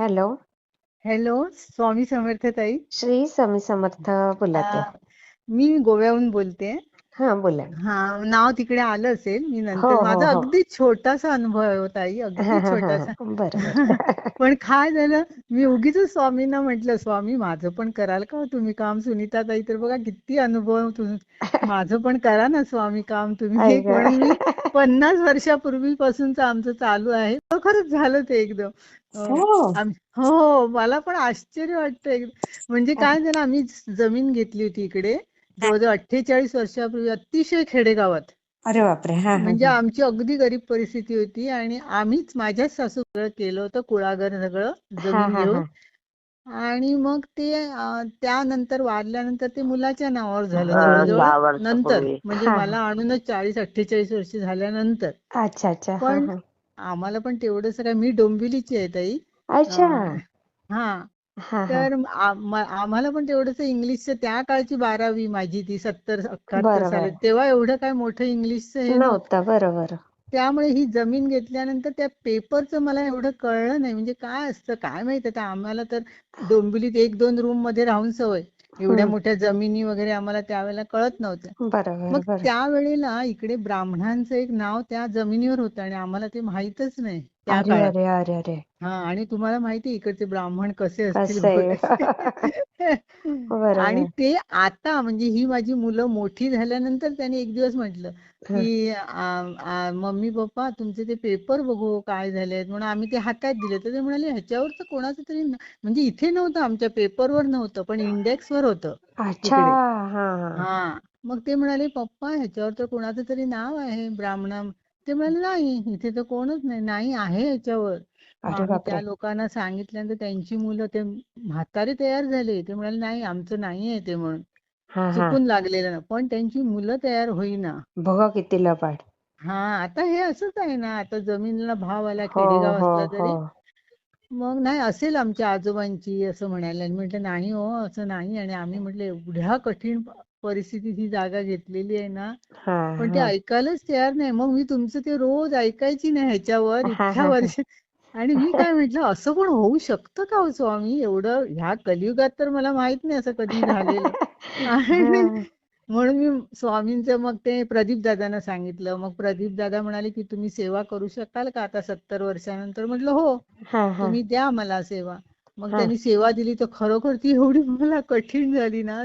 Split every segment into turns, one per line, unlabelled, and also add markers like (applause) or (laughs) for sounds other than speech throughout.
Hello.
Hello Swami Samarth ताई.
श्री स्वामी समर्थ बोला
मी गोव्याहून बोलते.
हा बोला
हा नाव तिकडे आलं असेल मी
हो
नंतर
हो
माझा
हो
अगदी छोटासा अनुभव आहे हो ताई अगदी (laughs) छोटासा.
बरोबर. (laughs)
पण काय झालं मी उगीच स्वामींना म्हटलं स्वामी माझं पण कराल का हो तुम्ही काम? सुनीता ताई तर बघा किती अनुभव तुम माझं पण करा ना स्वामी काम तुम्ही
ऐक
म्हणून मी पन्नास वर्षापूर्वीपासूनच आमचं चालू आहे. खरंच झालं ते एकदम.
हो.
आम- हो मला पण आश्चर्य वाटतं एक- म्हणजे काय झालं आम्ही जमीन घेतली होती इकडे. जवळजवळ अठ्ठेचाळीस वर्षापूर्वी अतिशय खेडेगावात.
अरे बापरे! हा हा
म्हणजे
हा.
आमची अगदी गरीब परिस्थिती होती आणि आम्हीच माझ्याच सासू सगळं केलं होतं कुळागर सगळं
हा
जमीन
हा
घेऊन.
हा.
आणि मग ते अं, त्यानंतर वारल्यानंतर ते मुलाच्या नावावर झालं जवळजवळ. नंतर
वर्षापूर्वी.
म्हणजे
हा.
मला आणूनच चाळीस अठ्ठेचाळीस वर्ष झाल्यानंतर.
अच्छा अच्छा. हा
पण
हा.
आम्हाला पण तेवढंच काय मी डोंबिवलीची आहे ताई.
अच्छा.
अं, हा.
हा हा.
तर आम- आम्हाला पण तेवढंच इंग्लिशचं त्या काळची बारावी माझी ती सत्तर एकाहत्तर
बरोबर.
साली तेव्हा एवढं काय मोठं इंग्लिशचं हे नव्हतं.
नव्हतं बरोबर.
त्यामुळे ही जमीन घेतल्यानंतर त्या पेपरचं मला एवढं कळलं नाही. म्हणजे काय असतं काय माहीत आता आम्हाला तर डोंबिवलीत एक दोन रूममध्ये राहून सवय. एवढ्या. मोठ्या जमिनी वगैरे आम्हाला त्यावेळेला कळत नव्हतं
बरोबर
मग त्यावेळेला इकडे ब्राह्मणांचं एक नाव त्या जमिनीवर होतं आणि आम्हाला ते माहीतच नाही. त्या
अरे
काळात.
अरे अरे अरे.
हा आणि तुम्हाला माहिती इकडचे ब्राह्मण कसे असतील
कसं?
आणि
बरोबर.
ते आता म्हणजे ही माझी मुलं मोठी झाल्यानंतर त्याने एक दिवस म्हटलं
हा.
की आ- आ- मम्मी पप्पा तुमचे ते पेपर बघू काय झालेत. म्हणून आम्ही ते हातात दिले. तर ते म्हणाले ह्याच्यावर तर कोणाचं तरी न- म्हणजे इथे नव्हतं आमच्या पेपरवर नव्हतं पण इंडेक्सवर होतं
अच्छा.
इकडे.
हा हा.
हा. मग ते म्हणाले पप्पा ह्याच्यावर तर कोणाचं तरी नाव आहे ब्राह्मणा ते म्हणाले नाही इथे तर कोणच नाही नाही आहे
अरे
आम्ही
बापरे.
त्या लोकांना सांगितल्यानंतर त्यांची मुलं ते म्हातारे तयार झाले. ते म्हणाले नाही आमचं नाही आहे ते म्हणून.
हा हा.
चुकून लागलेलं ना. पण त्यांची मुलं तयार होईना.
बघा किती लबाड.
हा आता हे असंच आहे ना. आता जमिनीला भाव आला
हो
खेडेगाव
हो
असलं
हो.
तरी मग नाही असेल आमच्या आजोबांची असं म्हणाले आणि म्हटलं नाही हो असं नाही. आणि आम्ही म्हटलं एवढ्या कठीण परिस्थितीत ही जागा घेतलेली आहे ना. पण ते ऐकायलाच तयार नाही. मग मी तुमचं ते रोज ऐकायची नाही ह्याच्यावर इतक्या वर्ष. आणि मी काय म्हटलं असं पण होऊ शकतं का हो स्वामी? एवढं ह्या कलियुगात तर मला माहीत नाही असं कधी झालेलं. (laughs) आणि म्हणून मी स्वामींचं मग ते प्रदीप दादांना सांगितलं. मग प्रदीप दादा म्हणाले की तुम्ही सेवा करू शकाल का आता सत्तर वर्षानंतर? म्हटलं हो तुम्ही द्या मला सेवा. मग त्यांनी सेवा दिली तर खरोखर ती एवढी मला कठीण झाली ना.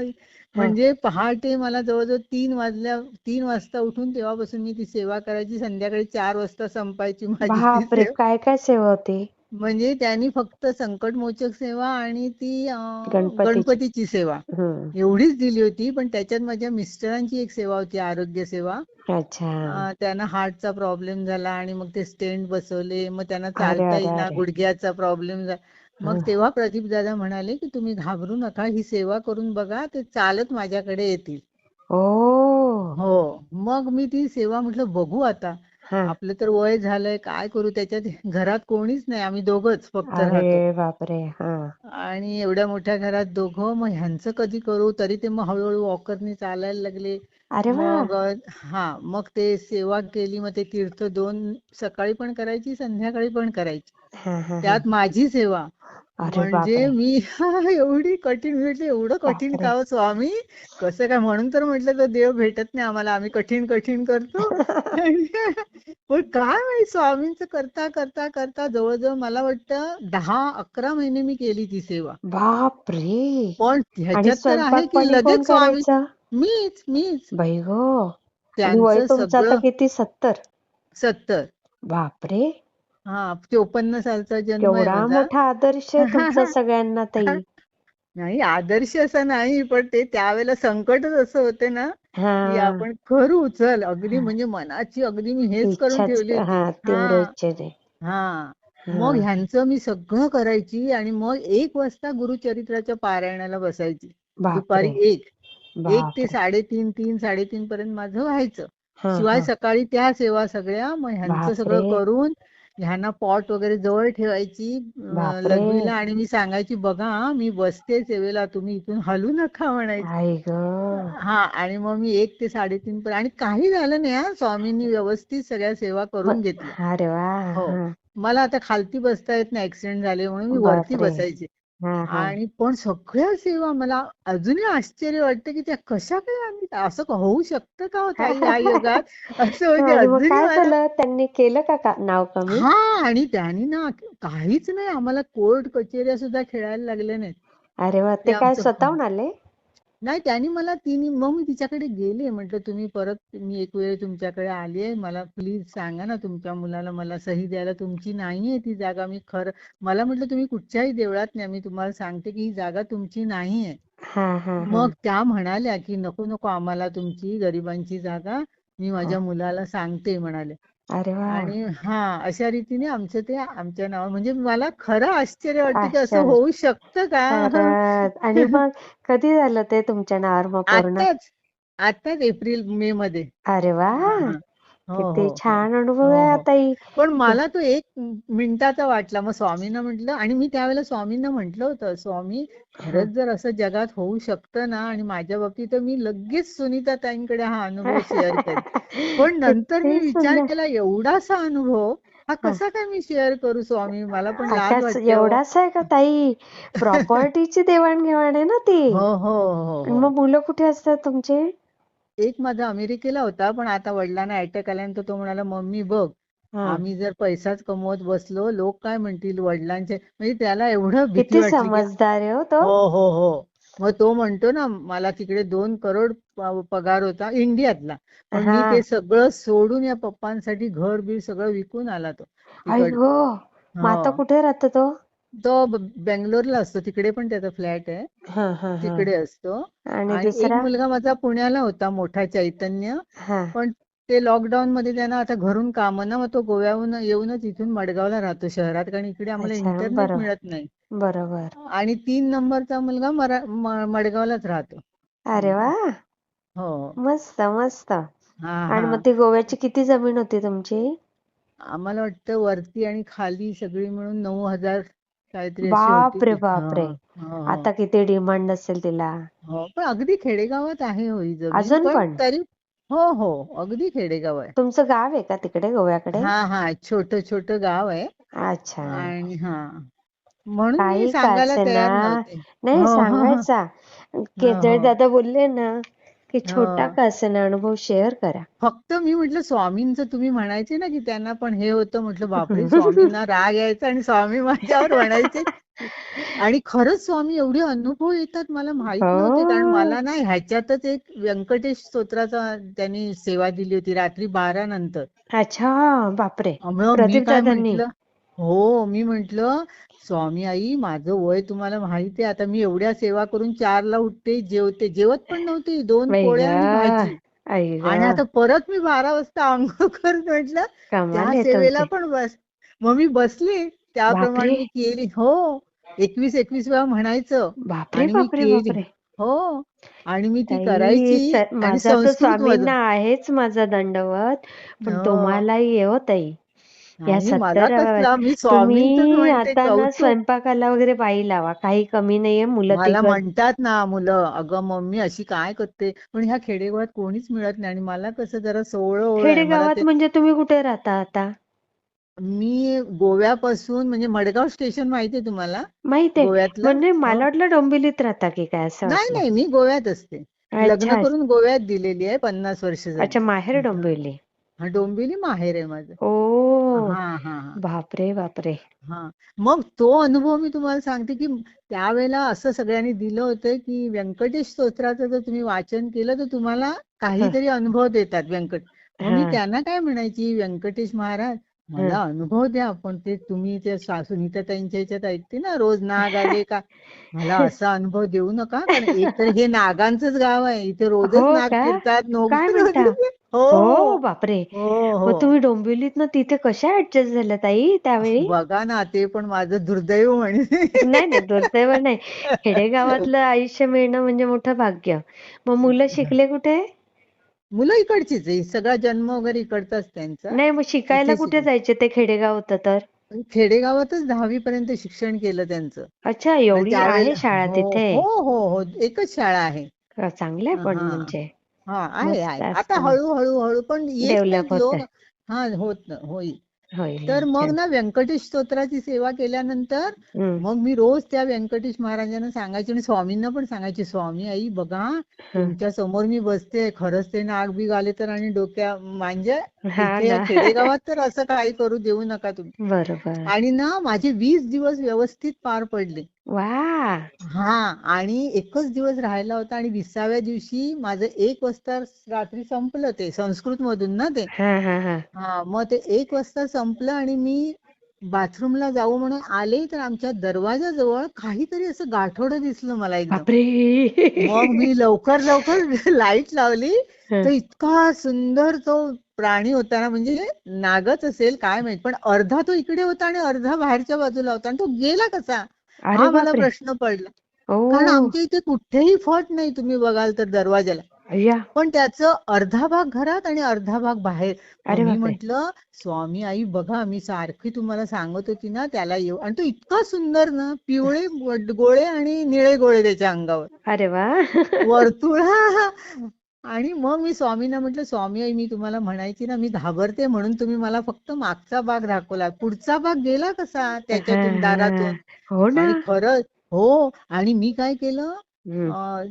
म्हणजे पहाटे मला जवळजवळ तीन वाजल्या तीन वाजता उठून तेव्हापासून मी ती सेवा करायची संध्याकाळी चार वाजता संपायची माझी
काय काय सेवा होती?
म्हणजे त्यांनी फक्त संकटमोचक सेवा आणि ती
गणपतीची.
सेवा. एवढीच दिली होती पण त्याच्यात माझ्या मिस्टरांची एक सेवा होती आरोग्य सेवा.
अच्छा.
त्यांना हार्टचा प्रॉब्लेम झाला आणि मग ते स्टेंट बसवले मग त्यांना चालता येईना गुडघ्याचा प्रॉब्लेम झाला मग
हा.
तेव्हा प्रदीप दादा म्हणाले की तुम्ही घाबरू नका ही सेवा करून बघा ते चालत माझ्याकडे येतील. हो. मग मी ती सेवा म्हटलं बघू आता. आपलं तर वय झालंय काय करू? त्याच्यात घरात कोणीच नाही आम्ही दोघच फक्त
बापरे. हा.
आणि एवढ्या मोठ्या घरात दोघं मग ह्यांचं कधी करू? तरी ते मग हळूहळू वॉकरनी चालायला लागले.
अरे
मग हा मग ते सेवा केली मग ते तीर्थ दोन सकाळी पण करायची संध्याकाळी पण करायची. त्यात माझी सेवा. म्हणजे मी (laughs) एवढी कठीण म्हटलं एवढं कठीण का हो स्वामी. कसं काय म्हणून तर म्हटलं तर देव भेटत नाही आम्हाला आम्ही कठीण कठीण करतो. (laughs) पण काय माहीत स्वामींचं करता करता करता जवळजवळ मला वाटतं दहा अकरा महिने मी केली ती सेवा.
बापरे.
पण ह्याच्यात तर आहे की लगेच स्वामी मीच मीच.
बाई वय
त्यांचं सगळं
किती? सत्तर.
सत्तर.
बापरे.
हा चोपन्न सालचा जन्म आहे
केवढा
माझा.
मोठा आदर्श आहे तुमचा (laughs) सगळ्यांना ताई.
नाही आदर्श असं नाही पण ते त्यावेळेला संकटच असं होते ना की
हा
आपण करू चल अगदी
हा.
म्हणजे मनाची अगदी मी हेच करून
इच्छाच
ठेवली. होती
हा तेवढं
हा. हा.
हा.
मग ह्यांचं मी सगळं करायची आणि मग एक वाजता गुरुचरित्राच्या पारायणाला बसायची. दुपारी
बापरे
एक. एक ते
बापरे.
साडेतीन तीन साडेतीन पर्यंत माझं व्हायचं.
हा
शिवाय
हा.
सकाळी त्या सेवा सगळ्या मग ह्यांचं सगळं
बापरे.
करून ह्यांना पॉट वगैरे जवळ ठेवायची लघवीला आणि मी सांगायची बघा मी बसते सेवेला तुम्ही इथून हलू नका म्हणायची. हा आणि मग मी एक ते साडेतीन पर्यंत आणि काही झालं नाही हा स्वामींनी व्यवस्थित सगळ्या सेवा करून घेतल्या. हो. मला आता खालती बसता येत नाही ऍक्सिडेंट झाले म्हणून मी वरती बसायचे. आणि पण सगळ्या सेवा मला अजूनही आश्चर्य वाटतं की त्या कशा काय आम्ही असं होऊ शकतं का हो ताई या युगात? असं (laughs) म्हणजे अजूनही
त्यांनी केलं का का नाव कमी?
हा आणि त्यांनी ना काहीच नाही. आम्हाला कोर्ट कचेऱ्या सुद्धा खेळायला लागल्या नाहीत.
अरे वा
ते
काय स्वतःहून आले?
नाही त्यांनी मला तिने मग मी तिच्याकडे गेले. म्हटलं तुम्ही परत मी एक वेळ तुमच्याकडे आली आहे. मला प्लीज सांगा ना तुमच्या मुलाला मला सही द्यायला. तुमची नाहीये ती जागा. मी खरं मला म्हटलं तुम्ही कुठच्याही देवळात नाही मी तुम्हाला सांगते की ही जागा तुमची नाहीये
हा हा हा.
मग त्या म्हणाल्या की नको नको. आम्हाला तुमची गरिबांची जागा मी माझ्या मुलाला सांगते. म्हणाले
अरे वा.
आणि हा अशा रीतीने आमचं ते आमच्या नाव म्हणजे मला खरं आश्चर्य वाटतं की असं. होऊ शकतं का?
खरंच आणि मग कधी झालं ते तुमच्या नावावर मग पूर्ण?
आताच आताच एप्रिल मे मध्ये.
अरे वा.
हा. हो,
किती
हो, हो.
छान अनुभव
हो,
आहे
हो.
ताई
पण मला तो एक मिनिटाचा वाटला मग स्वामींना म्हटलं आणि मी त्यावेळेला स्वामींना म्हटलं होतं स्वामी खरंच जर असं जगात होऊ शकतं ना आणि माझ्या बाबतीत तर मी लगेच सुनीता ताईंकडे हा अनुभव शेअर करेन (laughs) पण नंतर मी विचार. केला एवढासा अनुभव हा कसा काय मी शेअर करू स्वामी मला पण लाज
आता
वाटते हो.
एवढाच आहे का ताई प्रॉपर्टीची देवाणघेवाण आहे ना ती
हो हो हो
आणि
हो
मग मुलं कुठे असतात तुमचे
एक माझा अमेरिकेला होता पण आता वडिलांना अटॅक आल्यानंतर तो म्हणाला मम्मी बघ
हा.
आम्ही जर पैसाच कमवत बसलो लोक काय म्हणतील वडिलांचे म्हणजे त्याला एवढं भीती
किती
वाटली की
समजदार आहे हो तो
हो हो हो मग तो म्हणतो ना मला तिकडे दोन करोड प- पगार होता इंडियातला पण मी
हा.
ते सगळं सोडून या पप्पांसाठी घर बीर सगळं विकून आला तो
आई
तिकड
गो मग आता
हो.
कुठे राहतो तो
तो बेंगलोरला असतो. तिकडे पण त्याचा फ्लॅट आहे. तिकडे असतो.
आणि
एक मुलगा माझा पुण्याला होता मोठा चैतन्य. पण ते लॉकडाऊन मध्ये त्यांना आता घरून काम ना मग तो गोव्याहून येऊनच इथून मडगावला राहतो शहरात. कारण इकडे आम्हाला इंटरनेट. मिळत नाही.
बरोबर.
आणि तीन नंबरचा मुलगा मडगावलाच राहतो.
अरे वा!
हो.
मस्त मस्त. आणि मग ती गोव्याची किती जमीन होती तुमची?
आम्हाला वाटतं वरती आणि खाली सगळी मिळून नऊ हजार काहीतरी अशी
बाप
होती
रे
ती.
बाप रे
हो, हो, हो.
आता किती डिमांड असेल तिला
हो पण अगदी खेडेगावात आहे हो ही जमीन
अजून
पण
पण?
तरी हो हो अगदी खेडेगाव आहे
तुमचं गाव आहे का तिकडे गोव्याकडे
हा हा छोट छोट गाव आहे
अच्छा
आणि हा म्हणून मी
काही का
सांगायला
असे
तयार
ना
नव्हते
नाही
हो, हो, हो.
सांगायचा केतळे. दादा बोलले ना की छोटा. का अनुभव शेअर करा.
फक्त मी म्हटलं स्वामींचं तुम्ही म्हणायचे ना की त्यांना पण हे होतं म्हटलं बापरे (laughs) स्वामींना राग यायचा आणि स्वामी माझ्यावर म्हणायचे. आणि खरंच स्वामी एवढे अनुभव येतात मला माहीत नव्हते कारण
हो.
मला ना ह्याच्यातच एक व्यंकटेश स्तोत्राचा त्यांनी सेवा दिली होती रात्री बारा नंतर.
अच्छा बापरे. प्रदीप दादांनी
हो मी म्हंटल स्वामी आई माझं वय तुम्हाला माहिती आहे आता मी एवढ्या सेवा करून चारला उठते जेवते. जेवत पण नव्हती दोन पोळ्या आणि. भाजी. आणि आता परत मी बारा वाजता अंघोळ (laughs) करत म्हटलं त्या सेवेला पण बस. मग मी बसले त्याप्रमाणे. मी केली. हो एकवीस एकवीस वेळा म्हणायचं.
बापरे
आणि मी
बापरे
केली.
बापरे.
हो आणि मी ती
ताई
करायची
स-
आणि
माझा तर
संस्कृत वजन
स्वामींना आहेच माझा दंडवत. पण
हो.
तुम्हालाही आहे हो ताई. या
मला
सत्तर
मी
तुम्ही
म्हणते
आता ना
कौतुक
स्वयंपाकाला वगैरे बाई लावा. काही कमी नाहीये मुलं
मला म्हणतात ना मुलं अगं मम्मी अशी काय करते? पण ह्या खेडेगावात कोणीच मिळत नाही आणि मला कसं जरा ओळं आहे. मला
खेडेगावात
ते
म्हणजे तुम्ही कुठे राहता आता?
मी गोव्यापासून म्हणजे मडगाव स्टेशन माहितीये तुम्हाला?
माहितीये
गोव्यातलं?
म्हणजे
हो.
मला वाटलं डोंबिवलीत राहता की काय असं
नाही
वाटलं
नाही मी गोव्यात असते. लग्न
अच्छा.
करून गोव्यात दिलेली आहे पन्नास वर्ष झाली.
अच्छा माहेर डोंबिवली.
हा डोंबिवली माहेर आहे माझं.
ओ
हा.
बापरे बापरे.
हा. मग तो अनुभव मी तुम्हाला सांगते की त्यावेळेला असं सगळ्यांनी दिलं होतं की व्यंकटेश स्तोत्राचं जर तुम्ही वाचन केलं तर तुम्हाला काहीतरी अनुभव देतात व्यंकट. मग मी
हा.
त्यांना काय म्हणायची व्यंकटेश महाराज मला अनुभव द्या पण ते तुम्ही ते सा- सुनीताताईंच्या ह्याच्यात ऐकते ना रोज नाग आले का? मला (laughs) असा अनुभव देऊ नका कारण एक तर हे नागांचंच गाव आहे इथे रोजच
हो
नाग
का?
फिरतात नोग
काय म्हणता?
हो
हो
हो.
बापरे.
हो
मग
हो.
तुम्ही डोंबिवलीत ना तिथे कशा ऍडजस्ट झाल्या ताई त्यावेळी?
बघा ना ते पण माझं दुर्दैव म्हणे.
नाही नाही दुर्दैव नाही. (laughs) खेडेगावातलं आयुष्य मिळणं म्हणजे मोठं भाग्य. मग मुलं शिकले कुठे?
मुलं इकडचीच आहे. सगळा जन्म वगैरे इकडचाच त्यांचा.
नाही मग शिकायला
इथे
कुठे
शिकले.
जायचे ते खेडेगाव होतं तर?
खेडेगावातच दहावी पर्यंत शिक्षण केलं त्यांचं.
अच्छा
आणि
एवढी आहे
त्यावेळेला
शाळा
हो
तिथे?
हो हो हो एकच शाळा आहे.
चांगलं आहे पण
हा.
म्हणजे.
हा आहे आहे आता
मग.
हळू हळू हळू पण लोक. हा होत न- होईल तर मग. ना व्यंकटेश स्तोत्राची सेवा केल्यानंतर मग मी रोज त्या व्यंकटेश महाराजांना सांगायचे आणि स्वामींना पण सांगायचे स्वामी आई बघा. तुमच्यासमोर मी बसते खरंच ते नाग बिग आले तर आणि डोक्या म्हणजे. खेडेगावात तर असं काही करू देऊ नका तुम्ही आणि ना माझे वीस दिवस व्यवस्थित पार पडले
वा.
हा आणि एकच दिवस राहिला होता आणि विसाव्या दिवशी माझं एक वाजता रात्री संपलं ते संस्कृत मधून ना ते.
हा हा हा.
हा मग ते एक वाजता संपलं आणि मी बाथरूमला जाऊ म्हणून आले तर आमच्या दरवाजाजवळ काहीतरी असं गाठोडं दिसलं मला एकदम. मग मी लवकर लवकर (laughs) लाइट लावली. तर इतका सुंदर तो प्राणी होता ना म्हणजे नागच असेल काय माहीत पण अर्धा तो इकडे होता आणि अर्धा बाहेरच्या बाजूला होता आणि तो गेला कसा? हा मला प्रश्न पडला. कारण आमच्या इथे कुठेही फट नाही तुम्ही बघाल तर दरवाजाला पण त्याचं अर्धा भाग घरात आणि अर्धा भाग बाहेर. मी म्हंटल स्वामी आई बघा मी सारखी तुम्हाला सांगत होती ना त्याला येऊ. आणि तो इतका सुंदर ना पिवळे गोळे आणि निळे गोळे त्याच्या अंगावर.
अरे वा. (laughs)
वर्तुळ आणि मग मी स्वामींना म्हटलं स्वामी आई मी तुम्हाला म्हणायची ना मी घाबरते म्हणून तुम्ही मला फक्त मागचा भाग दाखवला. पुढचा भाग गेला कसा त्याच्यातून (laughs) दारातून?
हो
आणि खरंच हो. आणि मी काय केलं?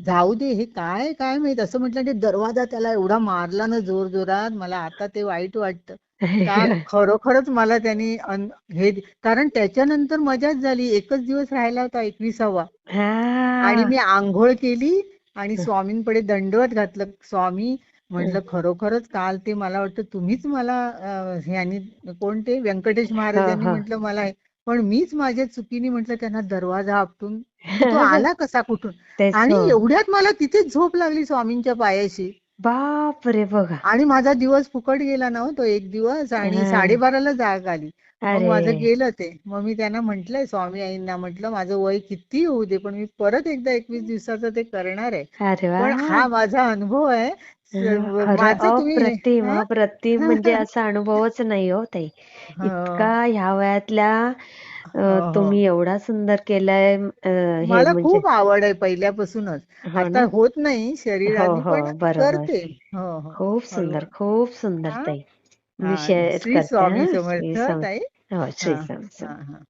जाऊ दे हे काय काय माहीत? असं म्हटलं ते दरवाजा त्याला एवढा मारला ना जोर जोरात मला आता ते वाईट वाटतं. का (laughs) खरोखरच मला त्यांनी हे कारण त्याच्यानंतर मजाच झाली. एकच दिवस राहिला होता एकविसावा. आणि मी आंघोळ केली. आणि स्वामींकडे दंडवत घातलं. स्वामी म्हटलं खरोखरच काल ते मला वाटतं तुम्हीच मला ह्यांनी कोणते व्यंकटेश महाराजांनी. म्हटलं मला पण मीच माझ्या चुकीने म्हटलं त्यांना दरवाजा आपटून तो (laughs) आला कसा कुठून? आणि. एवढ्यात मला तिथेच झोप लागली स्वामींच्या पायाशी.
बाप रे बघा.
आणि माझा दिवस फुकट गेला ना हो तो एक दिवस आणि. साडेबाराला जाग आली. मग माझं गेलं ते. मग मी त्यांना म्हंटलय स्वामी आईंना म्हटलं माझं वय किती होऊ दे पण मी परत एकदा एकवीस दिवसाचं ते करणार आहे. पण हा माझा अनुभव आहे. हा?
अप्रतिम म्हणजे (laughs) असा अनुभवच नाही हो ताई. इतका ह्या वयातल्या
हो, हो.
तुम्ही एवढा सुंदर केलाय हे
मला
म्हणजे
खूप आवड आहे पहिल्यापासूनच.
हो
आता होत नाही
हो
शरीराने
हो
करते. हो हो.
खूप सुंदर. खूप सुंदर ताई. मी
हा.
शेअर
श्री
करते
स्वामी समर्थ ताई.
हो श्री
हा
स्वामी
हा हा